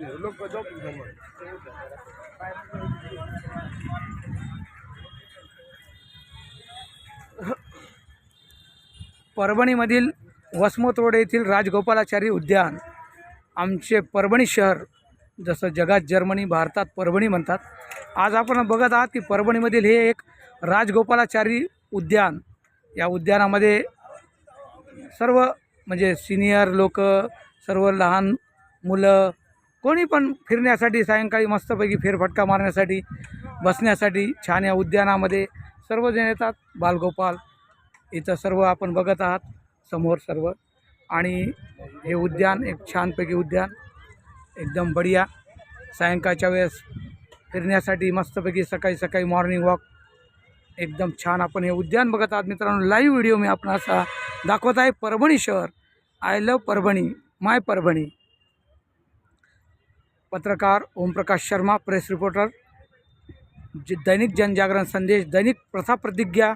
लोक जाऊ परभणीमधील वसमत रोड येथील राजगोपालाचारी उद्यान आमचे परभणी शहर जसं जगात जर्मनी भारतात परभणी म्हणतात. आज आपण बघत आहात की परभणीमधील हे एक राजगोपालाचारी उद्यान या उद्यानामध्ये सर्व म्हणजे सिनियर लोक सर्व लहान मुलं कोणी पण फिरण्यासाठी सायंकाळी मस्तपैकी फेरफटका मारण्यासाठी बसण्यासाठी छान या उद्यानामध्ये सर्वजण येतात. बालगोपाल इथं सर्व आपण बघत आहात समोर सर्व. आणि हे उद्यान एक छानपैकी उद्यान. एकदम बढिया. सायंकाळच्या वेळेस फिरण्यासाठी मस्तपैकी सकाळी सकाळी मॉर्निंग वॉक एकदम छान आपण हे उद्यान बघत आहात. मित्रांनो लाईव्ह व्हिडिओ मी आपण असा दाखवत आहे परभणी शहर. I love Parbhani. My Parbhani. पत्रकार ओमप्रकाश शर्मा प्रेस रिपोर्टर ज दैनिक जनजागरण संदेश दैनिक प्रथा प्रतिज्ञा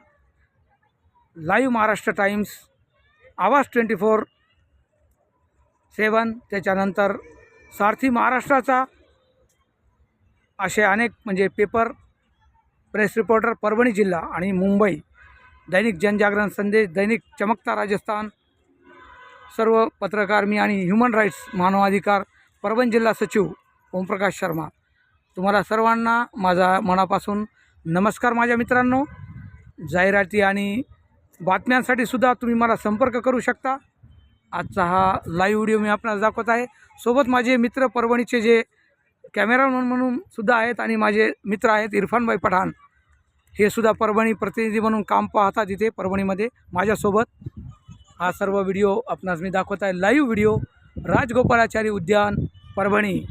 लाईव्ह महाराष्ट्र टाइम्स आवाज ट्वेंटी फोर सेवन त्याच्यानंतर सारथी महाराष्ट्राचा असे अनेक म्हणजे पेपर प्रेस रिपोर्टर परभणी जिल्हा आणि मुंबई दैनिक जनजागरण संदेश दैनिक चमकता राजस्थान सर्व पत्रकार मी आणि ह्युमन राईट्स मानवाधिकार परभणी जिल्हा सचिव ओमप्रकाश शर्मा. तुम्हाला सर्वांना माझा मनापासून नमस्कार माझ्या मित्रांनो. जाहिराती आणि बातम्यांसाठी सुद्धा तुम्ही मला संपर्क करू शकता. आजचा हा लाईव्ह व्हिडिओ मी आपणास दाखवत आहे. सोबत माझे मित्र परभणीचे जे कॅमेरामन म्हणून सुद्धा आहेत आणि माझे मित्र आहेत इरफानभाई पठाण. हे सुद्धा परभणी प्रतिनिधी म्हणून काम पाहतात इथे परभणीमध्ये माझ्यासोबत. हा सर्व व्हिडिओ आपणास मी दाखवत आहे. लाईव्ह व्हिडिओ राजगोपालाचारी उद्यान परभणी.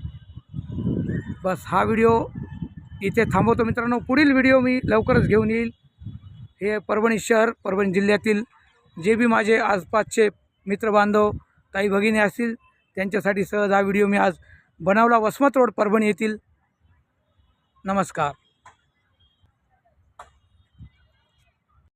बस हा व्हिडिओ इथे थांबवतो मित्रांनो. पुढील व्हिडिओ मी लवकरच घेऊन येईल. हे परभणी शहर परभणी जिल्ह्यातील जे बी माझे आसपासचे मित्रबांधव काही भगिनी असतील त्यांच्यासाठी सहज हा व्हिडिओ मी आज बनवला. वसमत रोड परभणी येथील. नमस्कार.